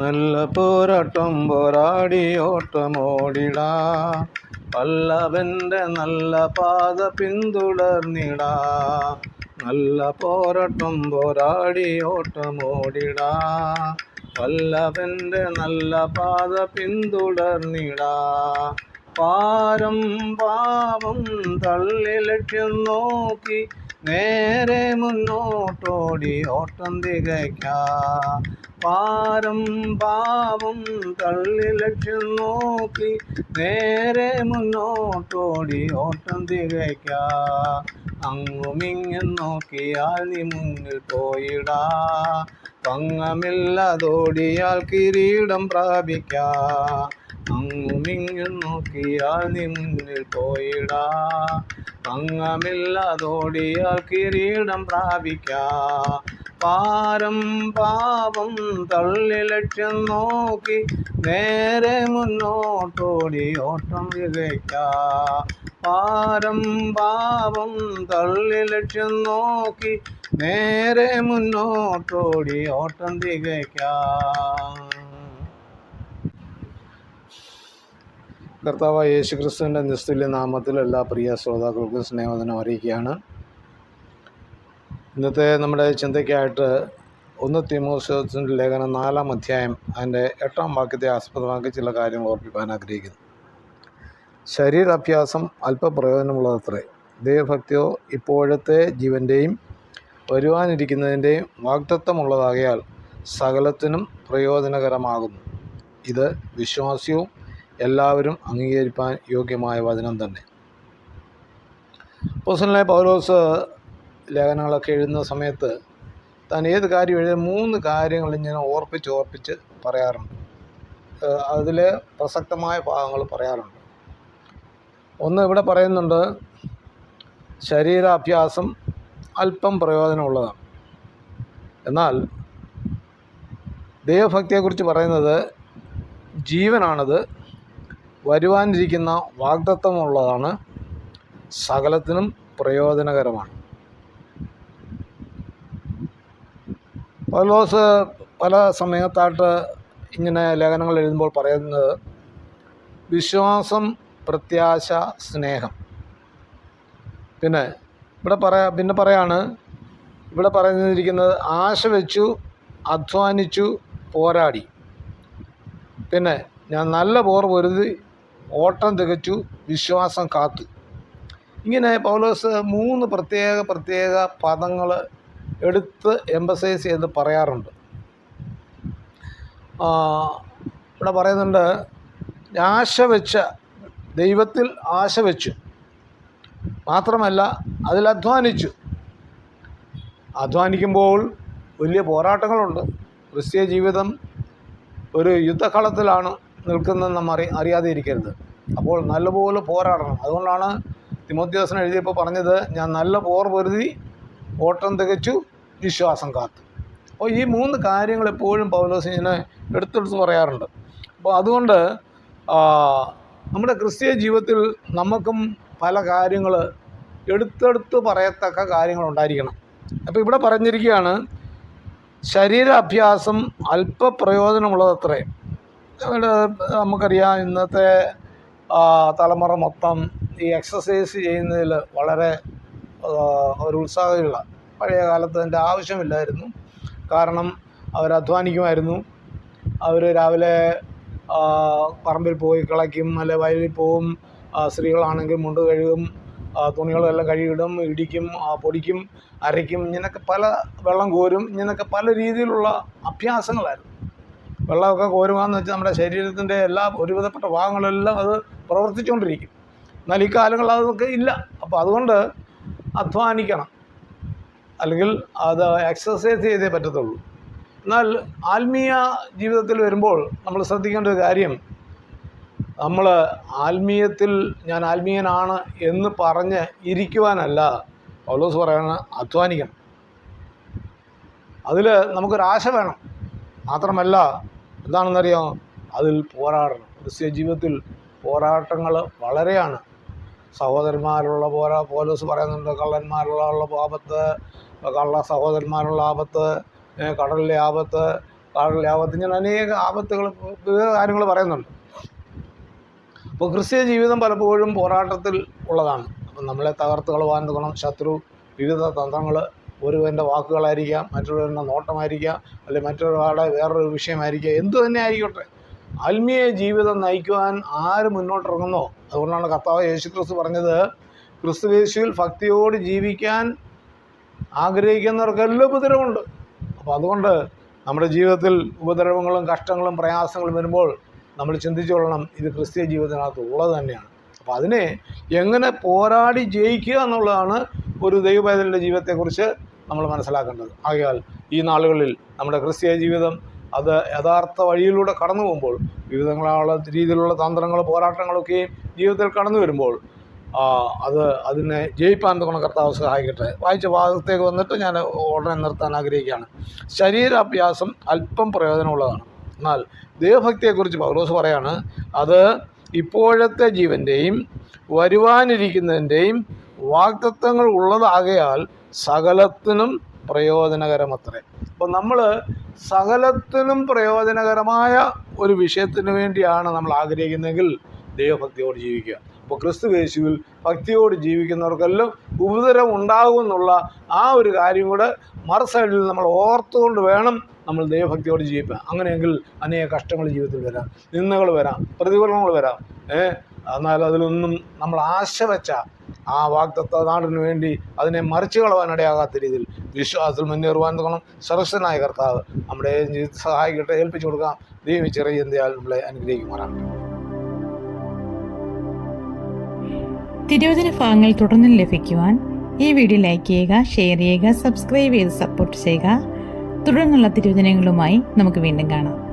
നല്ല പോരാട്ടം പോരാടി ഓട്ടമോടിടാ. പല്ലവന്റെ നല്ല പാത പിന്തുടർന്നിടാ. നല്ല പോരാട്ടം പോരാടി ഓട്ടമോടിടാ. പല്ലവന്റെ നല്ല പാത പിന്തുടർന്നിടാ. പാരം പാപം തള്ളി ലക്ഷ്യം നോക്കി നേരെ മുന്നോട്ടോടി ഓട്ടം തികയ്ക്കാം. പാരം പാവം തള്ളി ലക്ഷ്യം നോക്കി നേരെ മുന്നോട്ടോടി ഓട്ടം തികയ്ക്കാം. അങ്ങുമിങ്ങും നോക്കിയാൽ നീ മുന്നിൽ പോയിടാ. പങ്ങമില്ലാതോടിയാൽ കിരീടം പ്രാപിക്കാം. അങ്ങുമിങ്ങും നോക്കിയാൽ നീ മുന്നിൽ പോയിടാ. പങ്ങമില്ലാതോടിയാൽ കിരീടം പ്രാപിക്കാ. പാരം പാപം തള്ളി ലക്ഷ്യം നോക്കി നേരെ മുന്നോട്ടോടി ഓട്ടം വിതയ്ക്കാ. പാരം പാപം തള്ളി ലക്ഷ്യം നോക്കി നേരെ മുന്നോട്ടോടി ഓട്ടം തികയ്ക്കാം കർത്താവ് യേശു ക്രിസ്തുവിന്റെ നിസ്തുല്യ നാമത്തിൽ എല്ലാ പ്രിയ ശ്രോതാക്കൾക്കും സ്നേഹവദനം അറിയിക്കുകയാണ്. ഇന്നത്തെ നമ്മുടെ ചിന്തയ്ക്കായിട്ട് ഒന്ന് തിമോസത്തിന്റെ ലേഖനം നാലാം അധ്യായം അതിന്റെ എട്ടാം വാക്യത്തെ ആസ്പദമാക്കി ചില കാര്യങ്ങൾ ഓർപ്പിക്കാൻ ആഗ്രഹിക്കുന്നു. ശരീരാഭ്യാസം അല്പപ്രയോജനമുള്ളതത്രേ. ദൈവഭക്തിയോ ഇപ്പോഴത്തെ ജീവന്റെയും വരുവാനിരിക്കുന്നതിന്റെയും വാഗ്ദത്വമുള്ളതാകയാൽ സകലത്തിനും പ്രയോജനകരമാകുന്നു. ഇത് വിശ്വാസ്യവും എല്ലാവരും അംഗീകരിക്കാൻ യോഗ്യമായ വചനം തന്നെ. പോസ്റ്റലിനെ പൗലോസ് ലേഖനങ്ങളൊക്കെ എഴുതുന്ന സമയത്ത് താൻ ഏത് കാര്യം എഴുതിയ മൂന്ന് കാര്യങ്ങൾ ഇങ്ങനെ ഓർപ്പിച്ച് ഓർപ്പിച്ച് പറയാറുണ്ട്. അതിൽ പ്രസക്തമായ ഭാഗങ്ങൾ പറയാറുണ്ട്. ഒന്ന് ഇവിടെ പറയുന്നുണ്ട് ശരീരാഭ്യാസം അല്പം പ്രയോജനമുള്ളതാണ്. എന്നാൽ ദൈവഭക്തിയെക്കുറിച്ച് പറയുന്നത് ജീവനാണത് വരുവാനിരിക്കുന്ന വാഗ്ദത്വമുള്ളതാണ് സകലത്തിനും പ്രയോജനകരമാണ്. പൗലോസ് പല സമയത്തായിട്ട് ഇങ്ങനെ ലേഖനങ്ങൾ എഴുതുമ്പോൾ പറയുന്നത് വിശ്വാസം പ്രത്യാശ സ്നേഹം. പിന്നെ ഇവിടെ പറയാ പിന്നെ പറയാണ് ഇവിടെ പറഞ്ഞിരിക്കുന്നത് ആശ വെച്ചു അധ്വാനിച്ചു പോരാടി. പിന്നെ ഞാൻ നല്ല പോർ പൊരുതി ഓട്ടം തികച്ചു വിശ്വാസം കാത്തു. ഇങ്ങനെ പൗലോസ് മൂന്ന് പ്രത്യേക പ്രത്യേക പദങ്ങൾ എടുത്ത് എംബസൈസ് ചെയ്ത് പറയാറുണ്ട്. ഇവിടെ പറയുന്നുണ്ട് ആശ വെച്ച ദൈവത്തിൽ ആശ വെച്ചു. മാത്രമല്ല അതിൽ അധ്വാനിച്ചു. അധ്വാനിക്കുമ്പോൾ വലിയ പോരാട്ടങ്ങളുണ്ട്. ക്രിസ്തീയ ജീവിതം ഒരു യുദ്ധക്കളത്തിലാണ്. നിൽക്കുന്നതെന്ന് നമ്മൾ അറി അറിയാതെ ഇരിക്കരുത് അപ്പോൾ നല്ലപോലെ പോരാടണം. അതുകൊണ്ടാണ് തിമോത്യോസിന് എഴുതിയപ്പോൾ പറഞ്ഞത് ഞാൻ നല്ല പോർ പൊരുതി ഓട്ടം തികച്ചു വിശ്വാസം കാത്തു. അപ്പോൾ ഈ മൂന്ന് കാര്യങ്ങൾ എപ്പോഴും പൗലോസ് എടുത്തെടുത്ത് പറയാറുണ്ട്. അപ്പോൾ അതുകൊണ്ട് നമ്മുടെ ക്രിസ്തീയ ജീവിതത്തിൽ നമുക്കും പല കാര്യങ്ങൾ എടുത്തെടുത്ത് പറയത്തക്ക കാര്യങ്ങൾ ഉണ്ടായിരിക്കണം. അപ്പോൾ ഇവിടെ പറഞ്ഞിരിക്കുകയാണ് ശരീരാഭ്യാസം അല്പ പ്രയോജനമുള്ളതത്രേ ഇവിടെ നമുക്കറിയാം ഇന്നത്തെ തലമുറ മൊത്തം ഈ എക്സസൈസ് ചെയ്യുന്നതിൽ വളരെ ഒരു ഉത്സാഹമുള്ള പഴയ കാലത്ത് അതിന്റെ ആവശ്യമില്ലായിരുന്നു. കാരണം അവർ അധ്വാനിക്കുമായിരുന്നു. അവർ രാവിലെ പറമ്പിൽ പോയി കിളയ്ക്കും അല്ലെ വയലിൽ പോവും സ്ത്രീകളാണെങ്കിൽ മുണ്ട് കഴുകും തുണികളെല്ലാം കഴുകിടും ഇടിക്കും പൊടിക്കും അരയ്ക്കും ഇങ്ങനെയൊക്കെ പല വെള്ളം കോരും ഇങ്ങനെയൊക്കെ പല രീതിയിലുള്ള അഭ്യാസങ്ങളായിരുന്നു. വെള്ളമൊക്കെ കോരുകയെന്ന് വെച്ചാൽ നമ്മുടെ ശരീരത്തിന്റെ എല്ലാ ഒരുവിധപ്പെട്ട ഭാഗങ്ങളെല്ലാം അത് പ്രവർത്തിച്ചുകൊണ്ടിരിക്കും. എന്നാൽ ഈ കാലങ്ങളിൽ അതൊക്കെ ഇല്ല. അപ്പോൾ അതുകൊണ്ട് അധ്വാനിക്കണം. അല്ലെങ്കിൽ അത് എക്സസൈസ് ചെയ്തേ പറ്റത്തുള്ളൂ. എന്നാൽ ആത്മീയ ജീവിതത്തിൽ വരുമ്പോൾ നമ്മൾ ശ്രദ്ധിക്കേണ്ട ഒരു കാര്യം നമ്മൾ ആത്മീയത്തിൽ ഞാൻ ആത്മീയനാണ് എന്ന് പറഞ്ഞ് ഇരിക്കുവാനല്ല പൗലോസ് പറയണ അധ്വാനിക്കണം. അതിൽ നമുക്കൊരാശ വേണം. മാത്രമല്ല എന്താണെന്നറിയാമോ അതിൽ പോരാടണം. ക്രിസ്ത്യ ജീവിതത്തിൽ പോരാട്ടങ്ങൾ വളരെയാണ്. സഹോദരന്മാരുള്ള പോരാ പോലീസ് പറയുന്നുണ്ട് കള്ളന്മാരുള്ള ആപത്ത് കള്ള സഹോദരന്മാരുള്ള ആപത്ത് കടലിലെ ആപത്ത് കടലിലെ ആപത്ത് ഇങ്ങനെ അനേക ആപത്തുകൾ കാര്യങ്ങൾ പറയുന്നുണ്ട്. അപ്പോൾ ക്രിസ്ത്യ ജീവിതം പലപ്പോഴും പോരാട്ടത്തിൽ ഉള്ളതാണ്. അപ്പം നമ്മളെ തകർത്ത് കളവാൻ ശത്രു വിവിധ തന്ത്രങ്ങൾ ഒരുവന്റെ വാക്കുകളായിരിക്കാം മറ്റൊരുവന്റെ നോട്ടമായിരിക്കാം അല്ലെങ്കിൽ മറ്റൊരാളുടെ വേറൊരു വിഷയമായിരിക്കാം എന്തു തന്നെ ആയിക്കോട്ടെ ആത്മീയ ജീവിതം നയിക്കുവാൻ ആര് മുന്നോട്ടിറങ്ങുന്നോ? അതുകൊണ്ടാണ് കർത്താവ് യേശു ക്രിസ്തു പറഞ്ഞത് ക്രിസ്തു യേശുവിൽ ഭക്തിയോട് ജീവിക്കാൻ ആഗ്രഹിക്കുന്നവർക്കെല്ലാം ഉപദ്രവമുണ്ട്. അപ്പോൾ അതുകൊണ്ട് നമ്മുടെ ജീവിതത്തിൽ ഉപദ്രവങ്ങളും കഷ്ടങ്ങളും പ്രയാസങ്ങളും വരുമ്പോൾ നമ്മൾ ചിന്തിച്ചുകൊള്ളണം ഇത് ക്രിസ്തീയ ജീവിതത്തിനകത്ത് ഉള്ളത് തന്നെയാണ്. അപ്പോൾ അതിനെ എങ്ങനെ പോരാടി ജയിക്കുക എന്നുള്ളതാണ് ഒരു ദൈവപൈതലിന്റെ ജീവിതത്തെക്കുറിച്ച് നമ്മൾ മനസ്സിലാക്കേണ്ടത്. ആകയാൽ ഈ നാളുകളിൽ നമ്മുടെ ക്രിസ്തീയ ജീവിതം അത് യഥാർത്ഥ വഴിയിലൂടെ കടന്നു പോകുമ്പോൾ വിവിധങ്ങളായുള്ള രീതിയിലുള്ള തന്ത്രങ്ങൾ പോരാട്ടങ്ങളൊക്കെയും ജീവിതത്തിൽ കടന്നു വരുമ്പോൾ അത് അതിനെ ജയിപ്പാൻ തോന്നുന്ന കർത്താവ് സഹായിക്കട്ടെ. വായിച്ച ഭാഗത്തേക്ക് വന്നിട്ട് ഞാൻ ഉടനെ നിർത്താൻ ആഗ്രഹിക്കുകയാണ്. ശരീരാഭ്യാസം അല്പം പ്രയോജനമുള്ളതാണ്. എന്നാൽ ദൈവഭക്തിയെക്കുറിച്ച് പൗലോസ് പറയാണ് അത് ഇപ്പോഴത്തെ ജീവന്റെയും വരുവാനിരിക്കുന്നതിന്റെയും വാഗ്ദത്വങ്ങൾ ഉള്ളതാകയാൽ സകലത്തിനും പ്രയോജനകരമത്രേ. അപ്പോൾ നമ്മൾ സകലത്തിനും പ്രയോജനകരമായ ഒരു വിഷയത്തിന് വേണ്ടിയാണ് നമ്മൾ ആഗ്രഹിക്കുന്നതെങ്കിൽ ദൈവഭക്തിയോട് ജീവിക്കുക. അപ്പോൾ ക്രിസ്തു യേശുവിൽ ഭക്തിയോട് ജീവിക്കുന്നവർക്കെല്ലാം ഉപദ്രവം ഉണ്ടാകുമെന്നുള്ള ആ ഒരു കാര്യം കൂടെ മറു സൈഡിൽ നമ്മൾ ഓർത്തുകൊണ്ട് വേണം നമ്മൾ ദൈവഭക്തിയോട് ജീവിക്കുക അങ്ങനെയെങ്കിൽ അനേക കഷ്ടങ്ങൾ ജീവിതത്തിൽ വരാം. നിന്ദകൾ വരാം. പ്രതികൂലങ്ങൾ വരാം. ഏഹ് എന്നാൽ അതിലൊന്നും നമ്മൾ ആശ വെച്ച ആ വാഗ്ദത്ത നാടിനു വേണ്ടി അതിനെ മറിച്ചു കളവാനിടയാകാത്ത രീതിയിൽ വിശ്വാസത്തിൽ മുന്നേറുവാൻ തോന്നണം. സർവസ്വനായ കർത്താവ് നമ്മുടെ സഹായിക്കട്ടെ ഏൽപ്പിച്ചു കൊടുക്കാം. ദൈവം ചെറിയ ചിന്തയാൽ നമ്മളെ അനുഗ്രഹിക്കുമാറാണ് തിരുവചന ഭാഗങ്ങൾ തുടർന്ന് ലഭിക്കുവാൻ ഈ വീഡിയോ ലൈക്ക് ചെയ്യുക ഷെയർ ചെയ്യുക സബ്സ്ക്രൈബ് ചെയ്ത് സപ്പോർട്ട് ചെയ്യുക. തുടർന്നുള്ള തിരുവചനങ്ങളുമായി നമുക്ക് വീണ്ടും കാണാം.